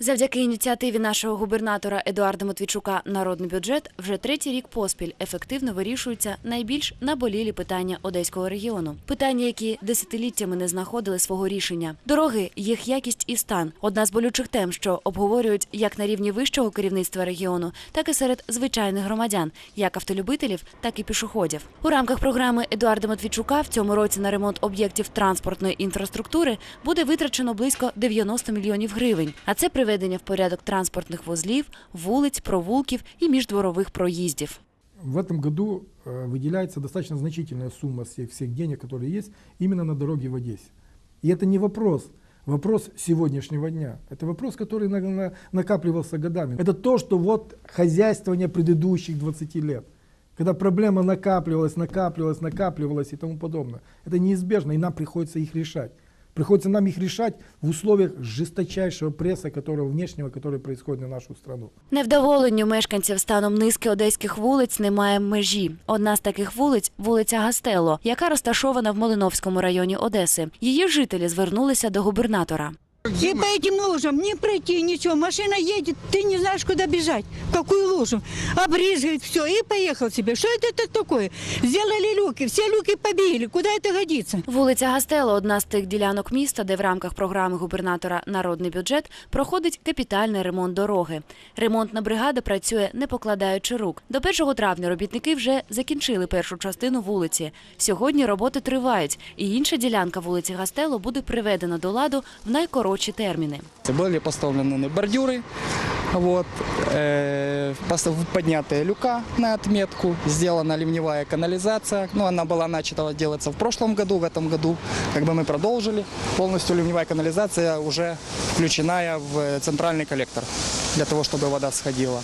Завдяки ініціативі нашого губернатора Едуарда Матвійчука народний бюджет вже третій рік поспіль ефективно вирішуються найбільш наболілі питання одеського регіону. Питання, які десятиліттями не знаходили свого рішення. Дороги, їх якість і стан одна з болючих тем, що обговорюють як на рівні вищого керівництва регіону, так і серед звичайних громадян, як автолюбителів, так і пішоходів. У рамках програми Едуарда Матвійчука в цьому році на ремонт об'єктів транспортної інфраструктури буде витрачено близько 90 мільйонів гривень. А це приведення в порядок транспортних вузлів, вулиць, провулків і міждворових проїздів. В этом году э, выделяется достаточно значительная сумма всех, всех денег, которые есть, именно на дороги в Одессе. И это не вопрос, вопрос сегодняшнего дня. Это вопрос, который на- на- накапливался годами. Это то, что вот хозяйствование предыдущих 20 лет. Когда проблема накапливалась, накапливалась, накапливалась и тому подобное. Это неизбежно, и нам приходится их решать. Приходится нам их решать в условиях жесточайшего пресса, которого внешнего, который происходит на нашу страну. Невдоволенню мешканців станом низки одеських вулиць немає межі. Одна з таких вулиць вулиця Гастело, яка розташована в Малиновському районі Одеси. Її жителі звернулися до губернатора. И по этим лужам не пройти ничего. Машина едет, ты не знаешь, куда бежать. В какую лужу. Обрызгает все и поехал себе. Что это, это такое? Сделали люки, все люки побили. Куда это годится? Вулиця Гастело одна з тих ділянок міста, де в рамках програми губернатора Народний бюджет проходить капітальний ремонт дороги. Ремонтна бригада працює не покладаючи рук. До 1 травня робітники вже закінчили першу частину вулиці. Сьогодні роботи тривають, і інша ділянка вулиці Гастело буде приведена до ладу в найкоротші Терміни. Были поставлены бордюры, вот, э, поднятые люка на отметку, сделана ливневая канализация. Ну, она была начата делаться в прошлом году, в этом году как бы мы продолжили. Полностью ливневая канализация уже включена в центральный коллектор для того, чтобы вода сходила.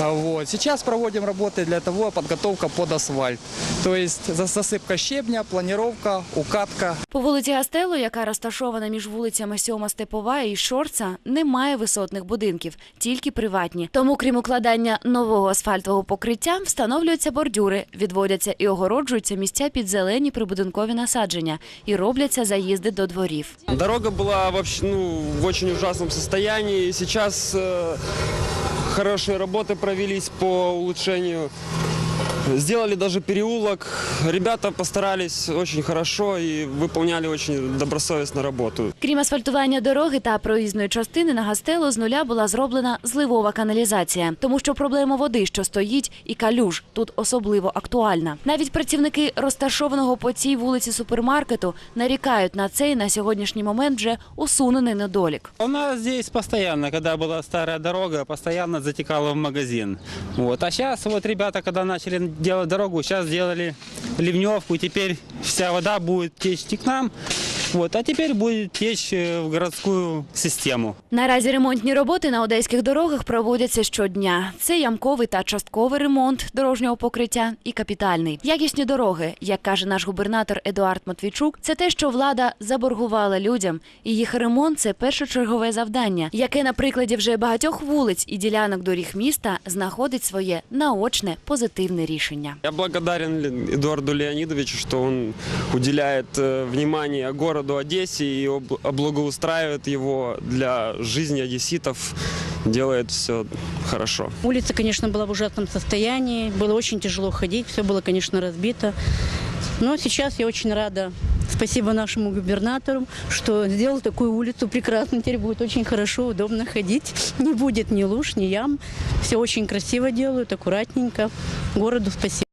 А Вот. Сейчас проводим работы для того, подготовка под асфальт. То есть зас- засыпка щебня, планировка, укатка. По вулиці Гастело, яка розташована між вулицями Сьома Степова і Шорца, немає висотних будинків, тільки приватні. Тому, крім укладання нового асфальтового покриття, встановлюються бордюри, відводяться і огороджуються місця під зелені прибудинкові насадження і робляться заїзди до дворів. Дорога была вообще ну, в очень ужасном состоянии. Сейчас э, хорошие работы провелись по улучшению. Сделали даже переулок. Ребята постарались очень хорошо и выполняли очень добросовестно работу. Крім асфальтування дороги та проїзної частини на Гастело з нуля була зроблена зливова каналізація, тому що проблема води, що стоїть, і калюж тут особливо актуальна. Навіть працівники розташованого по цій вулиці супермаркету нарікають на цей на сьогоднішній момент вже усунений недолік. У нас здесь постоянно, когда была старая дорога, постоянно затекала в магазин. Вот. А сейчас вот ребята, когда начали делать дорогу, сейчас сделали ливневку, теперь вся вода будет течь и к нам, вот, а теперь будет течь э, в городскую систему. Наразі ремонтні роботи на одеських дорогах проводяться щодня. Це ямковий та частковий ремонт дорожнього покриття і капітальний. Якісні дороги, як каже наш губернатор Едуард Матвійчук, це те, що влада заборгувала людям, і їх ремонт це першочергове завдання, яке на прикладі вже багатьох вулиць і ділянок доріг міста знаходить своє наочне позитивне рішення. Я благодарен Ле- Эдуарду Леонидовичу, что он уделяет э, внимание городу Одессе и об- облагоустраивает его для жизни одесситов, делает все хорошо. Улица, конечно, была в ужасном состоянии, было очень тяжело ходить, все было, конечно, разбито. Но сейчас я очень рада, спасибо нашему губернатору, что сделал такую улицу прекрасно. Теперь будет очень хорошо, удобно ходить. Не будет ни луж, ни ям. Все очень красиво делают, аккуратненько. Городу спасибо.